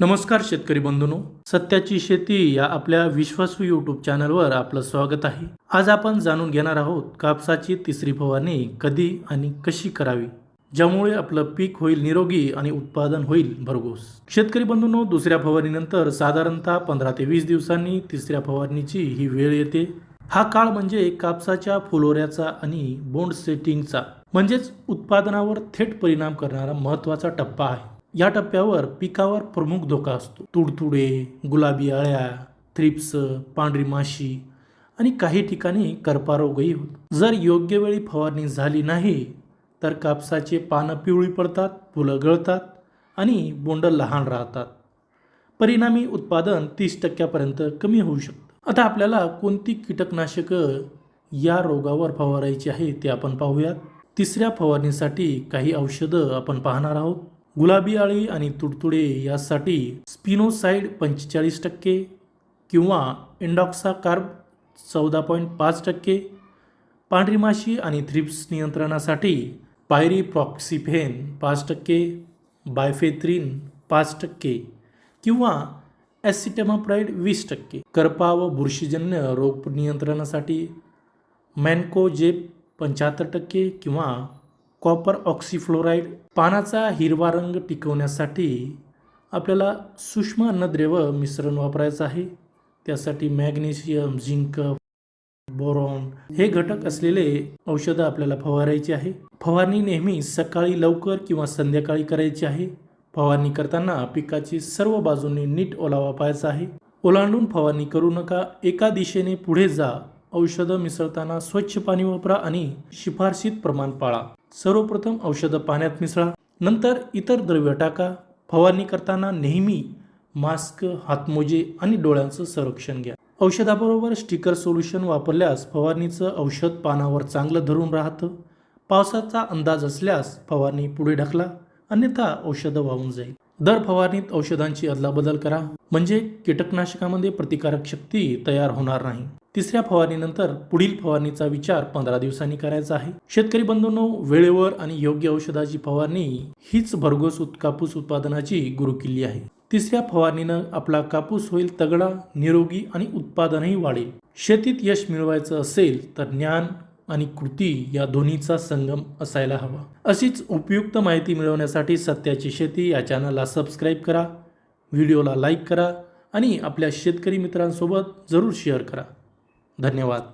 नमस्कार शेतकरी बंधूनो सत्याची शेती या आपल्या विश्वासू यूट्यूब चॅनलवर आपलं स्वागत आहे. आज आपण जाणून घेणार आहोत कापसाची तिसरी फवारणी कधी आणि कशी करावी ज्यामुळे आपलं पीक होईल निरोगी आणि उत्पादन होईल भरघोस. शेतकरी बंधूंनो दुसऱ्या फवारणीनंतर साधारणतः पंधरा ते वीस दिवसांनी तिसऱ्या फवारणीची ही वेळ येते. हा काळ म्हणजे कापसाच्या फुलोऱ्याचा आणि बोंड सेटिंगचा म्हणजेच उत्पादनावर थेट परिणाम करणारा महत्त्वाचा टप्पा आहे. या टप्प्यावर पिकावर प्रमुख धोका असतो. तुडतुडे गुलाबी अळ्या थ्रिप्स पांढरी माशी आणि काही ठिकाणी करपारोगही होतो. जर योग्य वेळी फवारणी झाली नाही तर कापसाचे पानं पिवळी पडतात फुलं गळतात आणि बोंड लहान राहतात. परिणामी उत्पादन तीस टक्क्यापर्यंत कमी होऊ शकतं. आता आपल्याला कोणती कीटकनाशकं या रोगावर फवारायची आहे ते आपण पाहूयात. तिसऱ्या फवारणीसाठी काही औषधं आपण पाहणार आहोत. गुलाबी आळी आणि तुडतुडे यासाठी स्पिनोसाइड पंचेचाळीस टक्के किंवा इंडॉक्सा कार्ब चौदा पॉईंट पाच टक्के पांढरी माशी आणि थ्रिप्स नियंत्रणासाठी पायरी प्रॉक्सिफेन पाच टक्के बायफेथ्रिन पाच टक्के किंवा ॲसिटेमाप्राईड वीस टक्के. करपा व बुरशीजन्य रोग नियंत्रणासाठी मॅनकोजेप पंच्याहत्तर टक्के किंवा कॉपर ऑक्सिफ्लोराईड पानाचा हिरवा रंग टिकवण्यासाठी आपल्याला सूक्ष्म अन्नद्रव्य मिश्रण वापरायचं आहे. त्यासाठी मॅग्नेशियम झिंक बोरॉन हे घटक असलेले औषधं आपल्याला फवारायची आहे. फवारणी नेहमी सकाळी लवकर किंवा संध्याकाळी करायची आहे. फवारणी करताना पिकाची सर्व बाजूने नीट ओलावा पाहायचा आहे. ओलांडून फवारणी करू नका. एका दिशेने पुढे जा. औषधं मिसळताना स्वच्छ पाणी वापरा आणि शिफारशीत प्रमाण पाळा. सर्वप्रथम औषधं पाण्यात मिसळा. नंतर इतर द्रव्य टाका. फवारणी करताना नेहमी मास्क हातमोजे आणि डोळ्यांचं संरक्षण घ्या. औषधाबरोबर स्टिकर सोल्युशन वापरल्यास फवारणीचं औषध पानावर चांगलं धरून राहतं. पावसाचा अंदाज असल्यास फवारणी पुढे ढकला. अन्यथा औषधं वाहून जाईल. दर फवारणीत औषधांची अदलाबदल करा. म्हणजे कीटकनाशकामध्ये प्रतिकारक शक्ती तयार होणार नाही. तिसऱ्या फवारणीनंतर पुढील फवारणीचा विचार पंधरा दिवसांनी करायचा आहे. शेतकरी बंधूंनो वेळेवर आणि योग्य औषधाची फवारणी हीच भरघोस कापूस उत्पादनाची गुरुकिल्ली आहे. तिसऱ्या फवारणीनं आपला कापूस होईल तगडा निरोगी आणि उत्पादनही वाढेल. शेतीत यश मिळवायचं असेल तर ज्ञान आणि कृती या दोन्हीचा संगम असायला हवा. अशीच उपयुक्त माहिती मिळवण्यासाठी सत्याची शेती या चॅनलला सबस्क्राईब करा व्हिडिओला लाईक करा आणि आपल्या शेतकरी मित्रांसोबत जरूर शेअर करा. धन्यवाद.